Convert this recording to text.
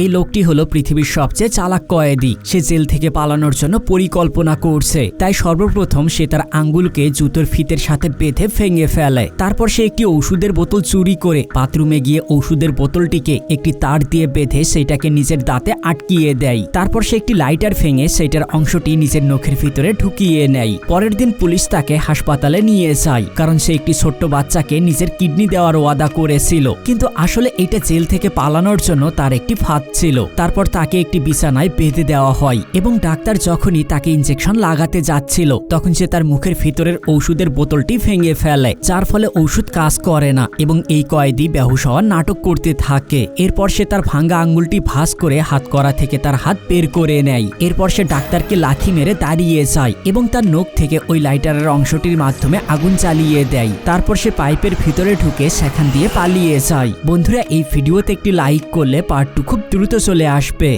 এই লোকটি হলো পৃথিবীর সবচেয়ে চালাক কয়েদি। সে জেল থেকে পালানোর জন্য পরিকল্পনা করছে। তাই সর্বপ্রথম সে তার আঙ্গুলকে জুতোর ফিতের সাথে বেঁধে ফেঙে ফেলে। তারপর সে একটি ওষুধের বোতল চুরি করে বাথরুমে গিয়ে ওষুধের বোতলটিকে একটি তার দিয়ে বেঁধে সেটাকে নিজের দাঁতে আটকিয়ে দেয়। তারপর সে একটি লাইটার ফেঙে সেটার অংশটি নিজের নখের ভিতরে ঢুকিয়ে নেয়। পরের দিন পুলিশ তাকে হাসপাতালে নিয়ে যায়, কারণ সে একটি ছোট্ট বাচ্চাকে নিজের কিডনি দেওয়ার ওয়াদা করেছিল। কিন্তু আসলে এটা জেল থেকে পালানোর জন্য তার একটি ফাঁদ ছিল। তারপর তাকে একটি বিছানায় বেঁধে দেওয়া হয় এবং ডাক্তার যখনই তাকে ইঞ্জেকশন লাগাতে যাচ্ছিল, তখন সে তার মুখের ভিতরের ঔষধের বোতলটি ভেঙে ফেলে, যার ফলে ওষুধ কাজ করে না এবং এই কয়েদি বেহুশ হওয়ার নাটক করতে থাকে। এরপর সে তার ভাঙ্গা আঙ্গুলটি ভাঁজ করে হাত করা থেকে তার হাত বের করে নেয়। এরপর সে ডাক্তারকে লাথি মেরে দাঁড়িয়ে যায় এবং তার নখ থেকে ওই লাইটারের অংশটির মাধ্যমে আগুন চালিয়ে দেয়। তারপর সে পাইপের ভিতরে ঢুকে সেখান দিয়ে পালিয়ে যায়। বন্ধুরা, এই ভিডিওতে একটি লাইক করলে পার্ট টু খুব দ্রুত চলে আসবে।